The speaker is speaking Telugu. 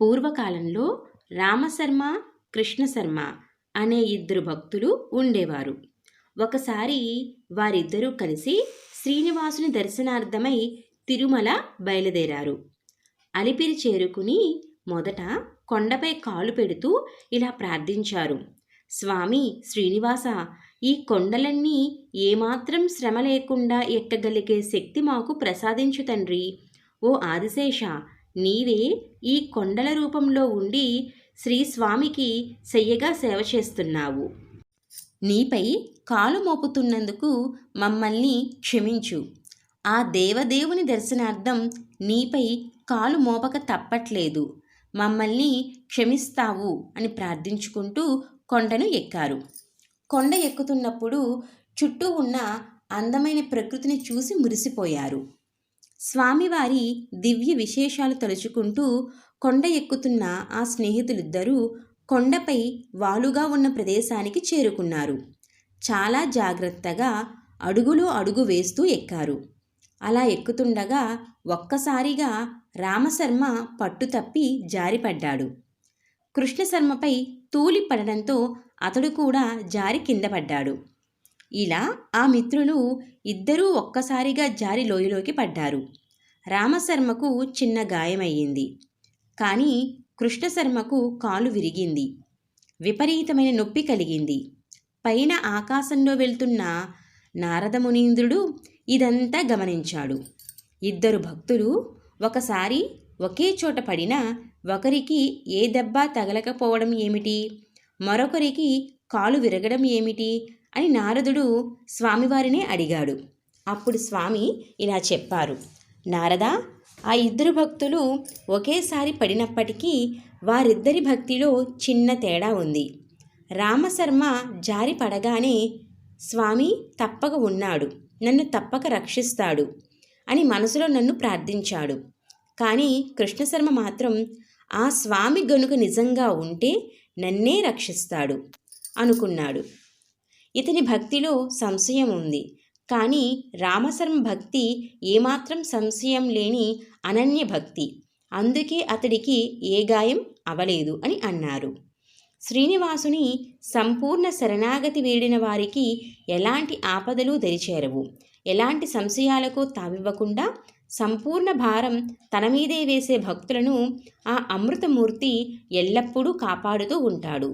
పూర్వకాలంలో రామశర్మ కృష్ణశర్మ అనే ఇద్దరు భక్తులు ఉండేవారు. ఒకసారి వారిద్దరూ కలిసి శ్రీనివాసుని దర్శనార్థమై తిరుమల బయలుదేరారు. అలిపిరి చేరుకుని మొదట కొండపై కాలు పెడుతూ ఇలా ప్రార్థించారు. స్వామి శ్రీనివాస ఈ కొండలన్నీ ఏమాత్రం శ్రమ లేకుండా ఎక్కగలిగే శక్తి మాకు ప్రసాదించు తండ్రి. ఓ ఆదిశేష నీవే ఈ కొండల రూపంలో ఉండి శ్రీ స్వామికి చెయ్యగా సేవ చేస్తున్నావు. నీపై కాలు మోపుతున్నందుకు మమ్మల్ని క్షమించు. ఆ దేవదేవుని దర్శనార్థం నీపై కాలు మోపక తప్పట్లేదు. మమ్మల్ని క్షమిస్తావు అని ప్రార్థించుకుంటూ కొండను ఎక్కారు. కొండ ఎక్కుతున్నప్పుడు చుట్టూ ఉన్న అందమైన ప్రకృతిని చూసి మురిసిపోయారు. స్వామివారి దివ్య విశేషాలు తలుచుకుంటూ కొండ ఎక్కుతున్న ఆ స్నేహితులిద్దరూ కొండపై వాలుగా ఉన్న ప్రదేశానికి చేరుకున్నారు. చాలా జాగ్రత్తగా అడుగులో అడుగు వేస్తూ ఎక్కారు. అలా ఎక్కుతుండగా ఒక్కసారిగా రామశర్మ పట్టు తప్పి జారిపడ్డాడు. కృష్ణశర్మపై తూలి పడడంతో అతడు కూడా జారి కింద పడ్డాడు. ఇలా ఆ మిత్రులు ఇద్దరూ ఒక్కసారిగా జారి లోయలోకి పడ్డారు. రామశర్మకు చిన్న గాయమయ్యింది. కానీ కృష్ణశర్మకు కాలు విరిగింది. విపరీతమైన నొప్పి కలిగింది. పైన ఆకాశంలో వెళ్తున్న నారదమునీంద్రుడు ఇదంతా గమనించాడు. ఇద్దరు భక్తులు ఒకసారి ఒకే చోట పడినా ఒకరికి ఏ దెబ్బ తగలకపోవడం ఏమిటి? మరొకరికి కాలు విరగడం ఏమిటి? అని నారదుడు స్వామివారినే అడిగాడు. అప్పుడు స్వామి ఇలా చెప్పారు. నారద ఆ ఇద్దరు భక్తులు ఒకేసారి పడినప్పటికీ వారిద్దరి భక్తిలో చిన్న తేడా ఉంది. రామశర్మ జారి పడగానే స్వామి తప్పక ఉన్నాడు. నన్ను తప్పక రక్షిస్తాడు అని మనసులో నన్ను ప్రార్థించాడు. కానీ కృష్ణశర్మ మాత్రం ఆ స్వామి గనుక నిజంగా ఉంటే నన్నే రక్షిస్తాడు అనుకున్నాడు. ఇతని భక్తిలో సంశయం ఉంది. కానీ రామశర్మ భక్తి ఏమాత్రం సంశయం లేని అనన్య భక్తి. అందుకే అతడికి ఏ గాయం అవలేదు అని అన్నారు. శ్రీనివాసుని సంపూర్ణ శరణాగతి వేడిన వారికి ఎలాంటి ఆపదలు దరిచేరవు. ఎలాంటి సంశయాలకు తావివ్వకుండా సంపూర్ణ భారం తన మీదే వేసే భక్తులను ఆ అమృతమూర్తి ఎల్లప్పుడూ కాపాడుతూ ఉంటాడు.